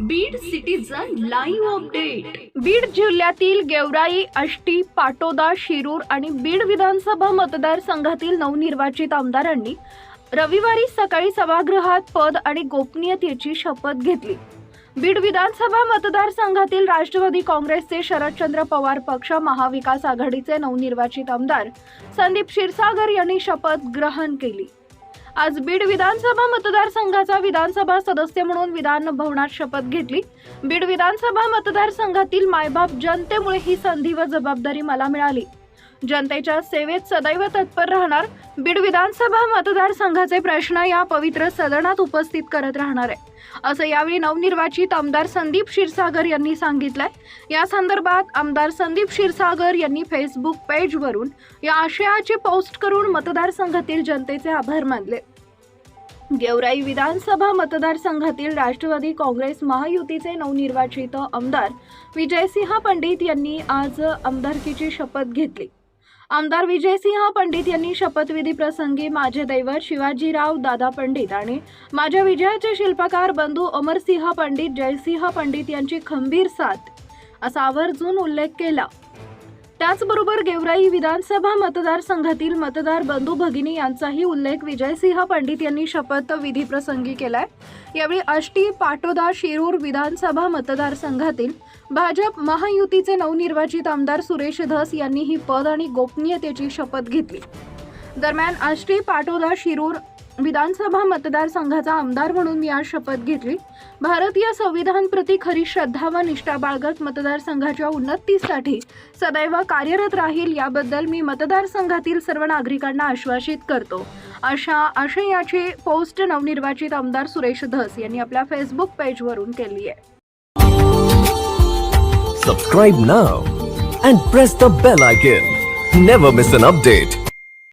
Beed citizen live update Beed जिल्ह्यातील गेवराई आष्टी पाटोदा शिरूर आणि बीड विधानसभा मतदारसंघातील नवनिर्वाचित आमदारांनी रविवारी सकाळी सभागृहात पद आणि गोपनीयतेची शपथ घेतली. बीड विधानसभा मतदारसंघातील राष्ट्रवादी काँग्रेसचे शरदचंद्र पवार पक्ष महाविकास आघाडीचे नवनिर्वाचित आमदार संदीप क्षीरसागर यांनी शपथ ग्रहण केली. आज बीड विधानसभा मतदारसंघाचा विधानसभा सदस्य म्हणून विधान भवनात शपथ घेतली. बीड विधानसभा मतदारसंघातील मायबाप जनतेमुळे ही संधी व जबाबदारी मला मिळाली. जनतेच्या सेवेत सदैव तत्पर राहणार. बीड विधानसभा मतदारसंघाचे प्रश्न या पवित्र सदनात उपस्थित करत राहणार आहे. असं यावेळी नवनिर्वाचित आमदार संदीप क्षीरसागर यांनी सांगितलंय. या संदर्भात आमदार संदीप क्षीरसागर यांनी फेसबुक पेजवरून या आशयाची पोस्ट करून मतदारसंघातील जनतेचे आभार मानले. गेवराई विधानसभा मतदारसंघातील राष्ट्रवादी काँग्रेस महायुतीचे नवनिर्वाचित आमदार विजयसिंह पंडित यांनी आज आमदारकीची शपथ घेतली. आमदार विजयसिंह पंडित यांनी शपथविधी प्रसंगी माझे दैवत शिवाजीराव दादा पंडित आणि माझ्या विजयाचे शिल्पकार बंधू अमरसिंह पंडित जयसिंह पंडित यांची खंबीर साथ असा आवर्जून उल्लेख केला. त्याचबरोबर गेवराई विधानसभा मतदारसंघातील मतदार बंधू भगिनी यांचाही उल्लेख विजयसिंह पंडित यांनी शपथविधी प्रसंगी केलाय. यावेळी आष्टी पाटोदा शिरूर विधानसभा मतदारसंघातील भाजप महायुतीचे नवनिर्वाचित आमदार सुरेश धस यांनी ही पद आणि गोपनीयतेची शपथ घेतली. दरम्यान आष्टी पाटोदा शिरूर विधानसभा मतदारसंघाचा आमदार म्हणून मी आज शपथ घेतली. भारतीय संविधान प्रती खरी श्रद्धा व निष्ठा बाळगत मतदारसंघाच्या उन्नतीसाठी सदैव कार्यरत राहील याबद्दल मी मतदारसंघातील सर्व नागरिकांना आश्वासित करतो. अशा आशयाची पोस्ट नवनिर्वाचित आमदार सुरेश धस यांनी आपल्या फेसबुक पेजवरून केली आहे. Subscribe now and press the bell icon never miss an update